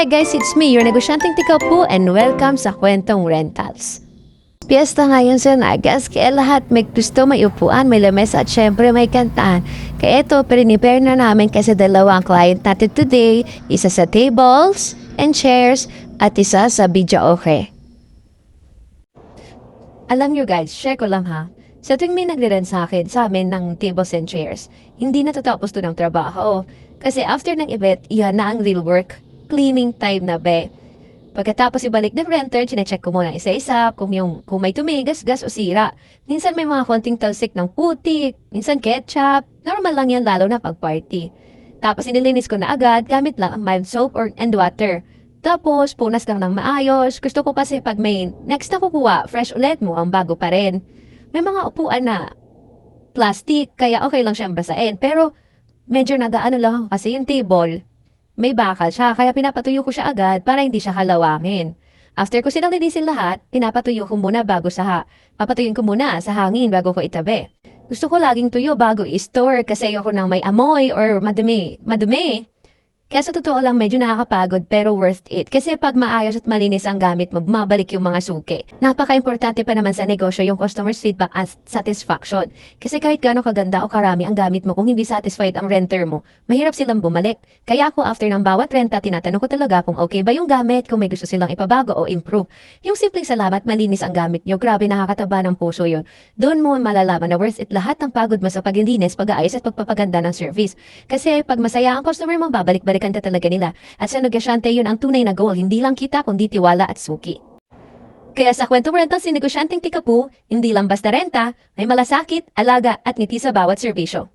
Hi guys, it's me, your negosyanteng tikapu and welcome sa Kwentong Rentals. Piyesta ngayon sa Nagas, kaya lahat may gusto, may upuan, may lamesa at syempre may kantaan. Kaya ito, prepare na namin kasi dalawa ang client natin today. Isa sa tables and chairs at isa sa video okay. Alam nyo guys, share ko lang ha. Sa tuwing may nagre-rent sa akin, sa amin ng tables and chairs, hindi natatapos to ng trabaho. Kasi after ng event, iyan na ang real work. Cleaning time na be. Pagkatapos ibalik ng renter, chinecheck ko muna isa-isa kung, yung, kung may tumigas, gas o sira. Minsan may mga konting talsik ng putik, minsan ketchup. Normal lang yan lalo na pag party. Tapos inilinis ko na agad gamit lang ang mild soap or and water. Tapos punas lang ng maayos. Gusto ko kasi pag may next na kukuha, fresh ulit mo ang bago pa rin. May mga upuan na plastic, kaya okay lang siyang basain. Pero medyo nagaano lang kasi yung table, may bakal siya, kaya pinapatuyo ko siya agad para hindi siya halawangin. After ko silang linisin lahat, pinapatuyo ko muna bago sa ha. Papatuyuin ko muna sa hangin bago ko itabi. Gusto ko laging tuyo bago i-store kasi ayoko nang may amoy or madumi. Madumi. Kaya sa totoo lang medyo nakakapagod pero worth it. Kasi pag maayos at malinis ang gamit mo, bumabalik yung mga suki. Napaka-importante pa naman sa negosyo yung customer's feedback at satisfaction. Kasi kahit gaano kaganda o karami ang gamit mo, kung hindi satisfied ang renter mo, mahirap silang bumalik. Kaya ako after ng bawat renta, tinatanong ko talaga kung okay ba yung gamit, kung may gusto silang ipabago o improve. Yung simpleng salamat, malinis ang gamit nyo, grabe nakakataba ng puso yun. Doon mo malalaman na worth it lahat ng pagod mo sa paglilinis, pag-aayos at pagpapaganda ng service. Kasi pag masaya ang customer mo, babalik-balikan ka talaga nila. At sa negosyante yun ang tunay na goal, hindi lang kita kundi tiwala at suki. Kaya sa kwentong rental si negosyanteng tikapu, hindi lang basta renta, may malasakit, alaga at ngiti sa bawat serbisyo.